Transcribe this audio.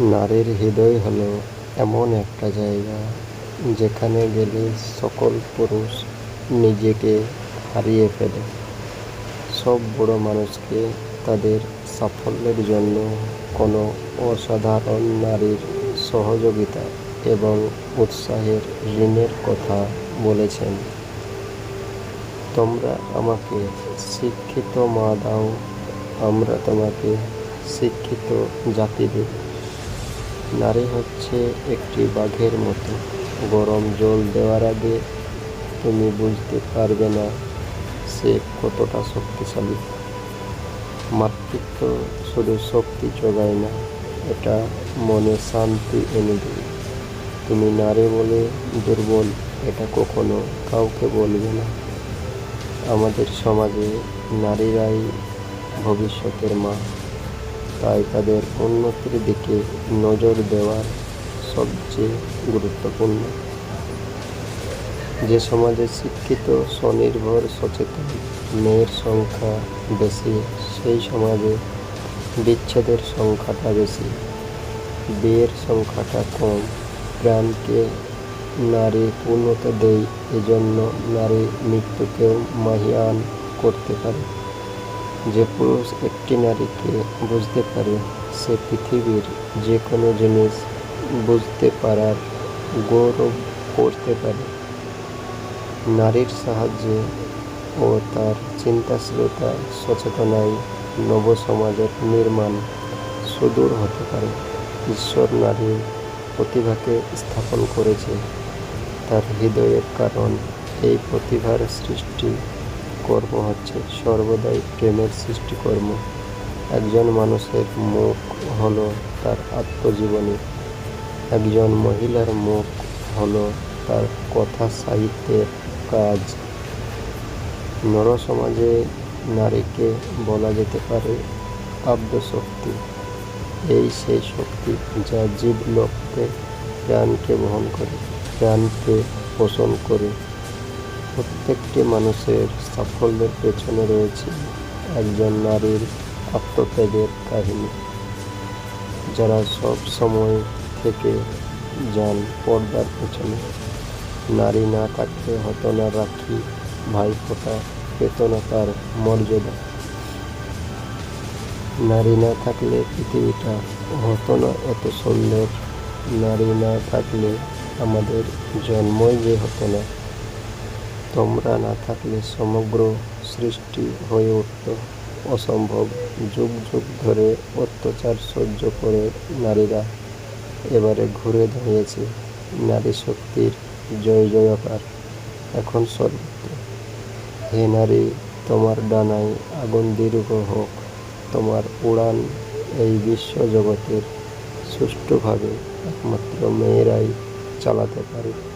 নারীর হৃদয় হলো এমন একটা জায়গা যেখানে গেলে সকল পুরুষ নিজেকে হারিয়ে ফেলে। সব বড় মানুষকে তাদের সাফল্যের জন্য কোনো অসাধারণ নারীর সহযোগিতা এবং উৎসাহের ঋণের কথা বলেছেন। তোমরা আমাকে শিক্ষিত মা দাও, আমরা তোমাকে শিক্ষিত জাতি দেব নারী হচ্ছে একটি বাঘের মতো। গরম জল দেওয়ার আগে তুমি বুঝতে পারবে না সে কতটা শক্তিশালী। মাতৃত্ব শুধু শক্তি যোগায় না, এটা মনে শান্তি এনে দেবে তুমি নারী বলে দুর্বল, এটা কখনো কাউকে বলবে না। আমাদের সমাজে নারীরাই ভবিষ্যতের মা। তাই তাদের উন্নতির দিকে নজর দেওয়া সবচেয়ে গুরুত্বপূর্ণ। যে সমাজে শিক্ষিত, স্বনির্ভর, সচেতন মেয়ের সংখ্যা বেশি, সেই সমাজে বিচ্ছেদের সংখ্যাটা বেশি, বিয়ের সংখ্যাটা কম। প্রাণকে নারী পূর্ণতা দেয়, এজন্য নারী মৃত্যুকেও মাহিয়ান করতে পারে। যে পুরুষ একটি নারীকে বুঝতে পারে, সে পৃথিবীর যে কোনো জিনিস বুঝতে পারার গৌরব করতে পারে। নারীর সাহায্যে ও তার চিন্তাশীলতা, সচেতনায় নব সমাজের নির্মাণ সুদূর হতে পারে। ঈশ্বর নারীর প্রতিভাকে স্থাপন করেছে। তার হৃদয়ের কারণ এই প্রতিভার সৃষ্টি কর্ম হচ্ছে সর্বদাই প্রেমের সৃষ্টিকর্ম। একজন মানুষের মুখ হলো তার আত্মজীবনী। একজন মহিলার মুখ হলো তার কথা সাহিত্যের কাজ। নর সমাজে নারীকে বলা যেতে পারে আব্দশক্তি এই সেই শক্তি যা জীবলোককে প্রাণকে বহন করে, প্রাণকে পোষণ করে। প্রত্যেকটি মানুষের সাফল্যের পেছনে রয়েছে একজন নারীর আত্মত্যাগের কাহিনী। যারা সব সময় থেকে যান পর্দার পেছনে। নারী না থাকতে হতো না রাখি, ভাইফোঁটা পেত না তার মর্যাদা। নারী না থাকলে পৃথিবীটা হতো না এত সুন্দর। নারী না থাকলে আমাদের জন্মই যে হতো না। তোমরা না থাকলে সমগ্র সৃষ্টি হয়ে উঠত। অসম্ভব যুগ যুগ ধরে অত্যাচার সহ্য করে নারীরা এবারে ঘুরে দাঁড়িয়েছে। নারী শক্তির জয় জয়কার এখন সর্বত্র। হে নারী, তোমার ডানায় আগুন দীর্ঘ হোক। তোমার উড়ান এই বিশ্ব জগতের সুষ্ঠুভাবে একমাত্র মেয়েরাই চালাতে পারে।